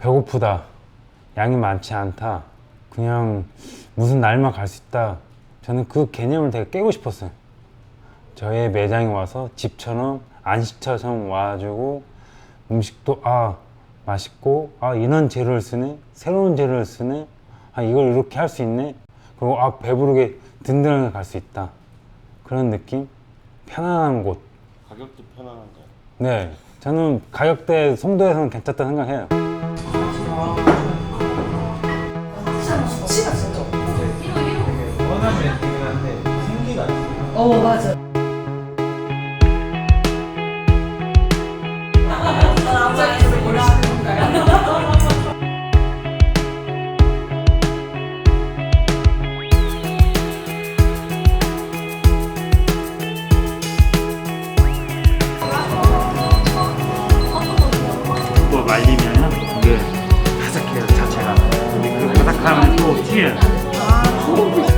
배고프다. 양이 많지 않다. 그냥 무슨 날만 갈 수 있다. 저는 그 개념을 되게 깨고 싶었어요. 저의 매장에 와서 집처럼 안식처럼 와가지고 음식도 아 맛있고 아 이런 재료를 쓰네 새로운 재료를 쓰네 아 이걸 이렇게 할 수 있네 그리고 아 배부르게 든든하게 갈 수 있다 그런 느낌 편안한 곳 가격도 편안한가요? 네, 저는 가격대 송도에서는 괜찮다 생각해요. 수치가 진짜 없어. 원하는 멘트긴 한데 생기가 있어요. 어 맞아. 바삭함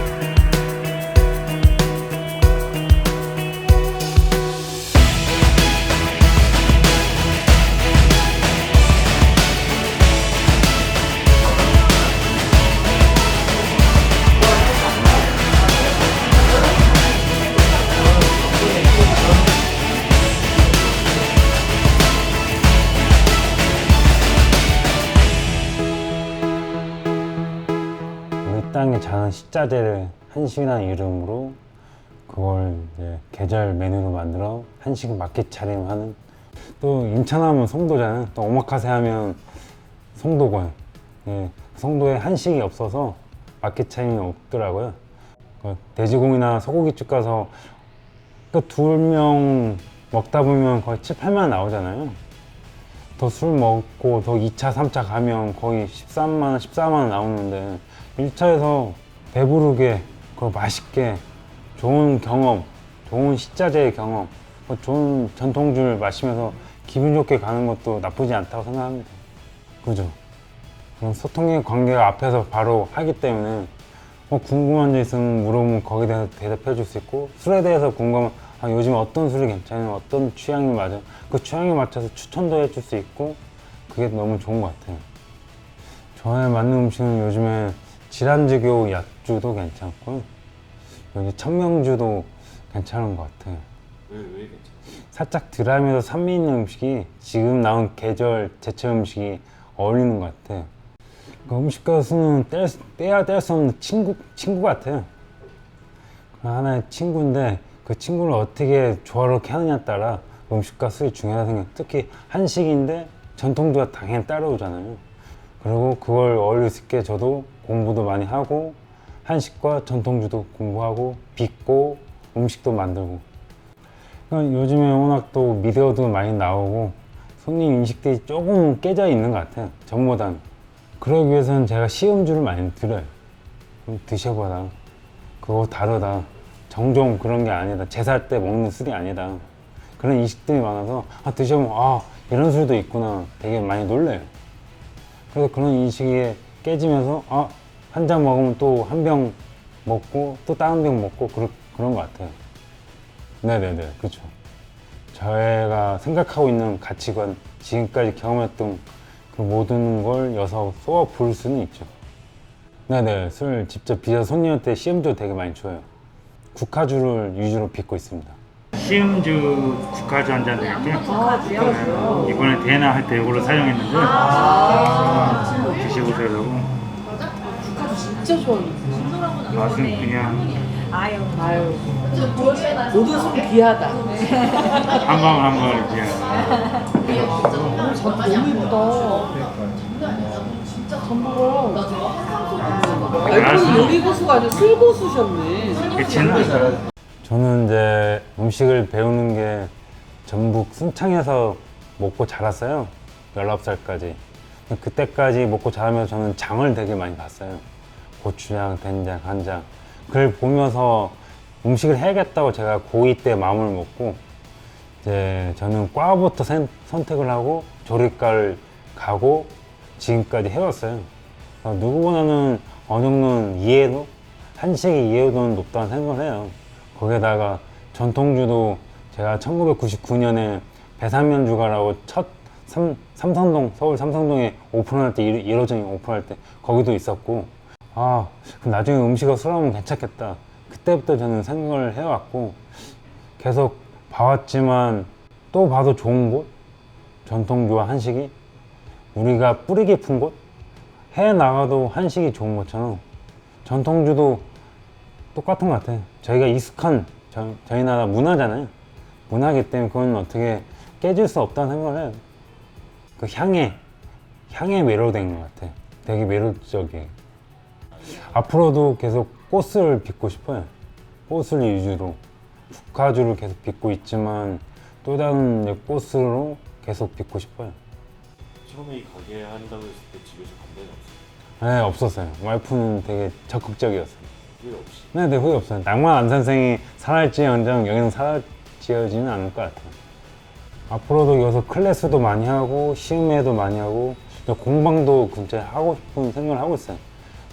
자란 식자재를 한식이라는 이름으로 그걸 이제 계절 메뉴로 만들어 한식 마켓 차림하는 또 인천하면 송도잖아요. 또 오마카세 하면 송도고요. 예, 송도에 한식이 없어서 마켓 차림이 없더라고요. 그 돼지고기나 소고기집 가서 또두명 먹다 보면 거의 7, 8만 원 나오잖아요. 더 술 먹고 더 2차, 3차 가면 거의 13만 원, 14만 원 나오는데 1차에서 배부르게 그리고 맛있게 좋은 경험, 좋은 식자재의 경험, 뭐 좋은 전통주를 마시면서 기분 좋게 가는 것도 나쁘지 않다고 생각합니다. 그죠? 그런 소통의 관계가 앞에서 바로 하기 때문에 뭐 궁금한 점 있으면 물어보면 거기에 대해서 대답해 줄 수 있고 술에 대해서 궁금하면 아, 요즘 어떤 술이 괜찮아요? 어떤 취향이 맞아? 그 취향에 맞춰서 추천도 해줄 수 있고 그게 너무 좋은 것 같아요. 저에 맞는 음식은 요즘에 지란주교 약주도 괜찮고 여기 청명주도 괜찮은 것 같아요. 왜, 왜 괜찮아요? 살짝 덜하면서 산미 있는 음식이 지금 나온 계절 제철 음식이 어울리는 것 같아요. 그 음식 가수는 뗄, 수- 떼야 뗄 수 없는 친구, 친구 같아요. 그 하나의 친구인데 그 친구를 어떻게 조화롭게 하느냐에 따라 음식과 술이 중요하다 생각. 특히 한식인데 전통주가 당연히 따라오잖아요. 그리고 그걸 어울릴 수 있게 저도 공부도 많이 하고 한식과 전통주도 공부하고 빚고 음식도 만들고 그러니까 요즘에 워낙 또 미디어도 많이 나오고 손님 인식들이 조금 깨져 있는 것 같아요. 전보다는. 그러기 위해서는 제가 시음주를 많이 드려요. 드셔봐라. 그거 다르다. 정종 그런 게 아니다. 제사 때 먹는 술이 아니다. 그런 인식들이 많아서 아 드셔보면 아 이런 술도 있구나. 되게 많이 놀래요. 그래서 그런 인식이 깨지면서 아 한 잔 먹으면 또 한 병 먹고 또 다른 병 먹고 그런 그런 것 같아요. 네네네, 그렇죠. 저희가 생각하고 있는 가치관, 지금까지 경험했던 그 모든 걸 여서 쏘아 부를 수는 있죠. 네네, 술 직접 빚어 손님한테 시음주 되게 많이 줘요. 국화주를 위주로 빚고 있습니다. 시음주 국화주 한 잔 드릴게요 이번에 대나 할 때 이걸로 사용했는데 드셔보세요 여러분 진짜 좋아하는. 맛은 그냥 아유 아유. 모든 술 귀하다. 한방 한방 오 자꾸 너무 예쁘다. 전부가. 알코올 요리 고수가 아니라 술 고수셨네. 괜찮아요 저는 이제 음식을 배우는 게 전북 순창에서 먹고 자랐어요. 19살까지. 그때까지 먹고 자라면서 저는 장을 되게 많이 봤어요. 고추장, 된장, 간장. 그걸 보면서 음식을 해야겠다고 제가 고2 때 마음을 먹고 이제 저는 과부터 선- 선택을 하고 조리과를 가고 지금까지 해왔어요. 어, 누구보다는 어느 정도는 이해도, 한식의 이해도는 높다는 생각을 해요. 거기에다가 전통주도 제가 1999년에 배산면 주가라고 첫 삼, 삼성동 서울 삼성동에 오픈할 때 1, 호점이 오픈할 때 거기도 있었고 아 그럼 나중에 음식을 수라면 괜찮겠다 그때부터 저는 생각을 해왔고 계속 봐왔지만 또 봐도 좋은 곳 전통주와 한식이 우리가 뿌리 깊은 곳 해외 나가도 한식이 좋은 것처럼 전통주도 똑같은 것 같아요. 저희가 익숙한 저, 저희 나라 문화잖아요. 문화기 때문에 그건 어떻게 깨질 수 없다는 생각을 해요. 그 향에, 향에 매료된 것 같아요. 되게 매력적이에요. 앞으로도 계속 꽃을 빚고 싶어요. 꽃을 위주로. 국화주를 계속 빚고 있지만 또 다른 꽃으로 계속 빚고 싶어요. 처음에 이 가게 한다고 했을 때 집에서 반대는 없어요. 네, 없었어요. 와이프는 되게 적극적이었어요. 후회 없이. 네, 네, 후회 없어요. 낭만 안 선생이 살아있지언정 여기는 사라지어지는 않을 것 같아요. 앞으로도 여기서 클래스도 많이 하고 시음회도 많이 하고 또 공방도 근처에 하고 싶은 생각을 하고 있어요.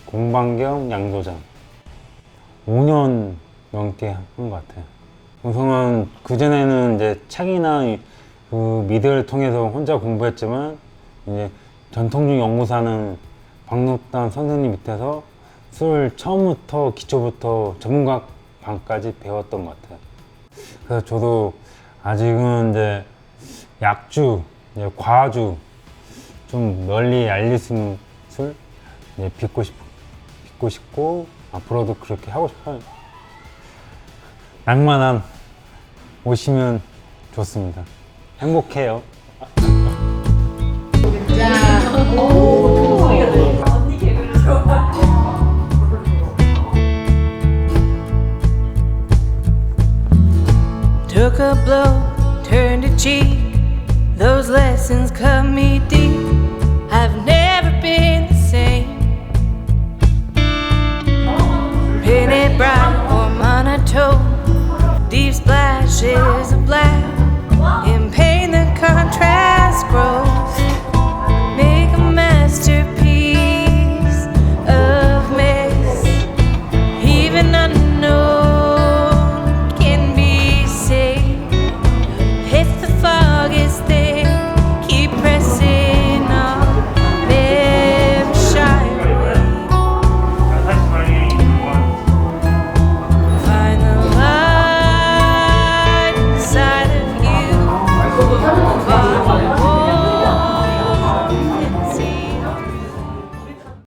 공방 겸 양조장. 5년 넘게 한 것 같아요. 우선은 그전에는 이제 책이나 이- 그 미디어를 통해서 혼자 공부했지만 이제 전통주 연구사는 박록단 선생님 밑에서 술 처음부터 기초부터 전문가 방까지 배웠던 것 같아요. 그래서 저도 아직은 이제 약주, 이제 과주 좀 널리 알릴 수 있는 술 이제 빚고 싶 빚고 싶고 앞으로도 그렇게 하고 싶어요. 낭만한 오시면 좋습니다. 행복해요. Took a blow, turned a cheek. Those lessons cut me deep. toe. Deep splashes of black. In pain, the contrast grows.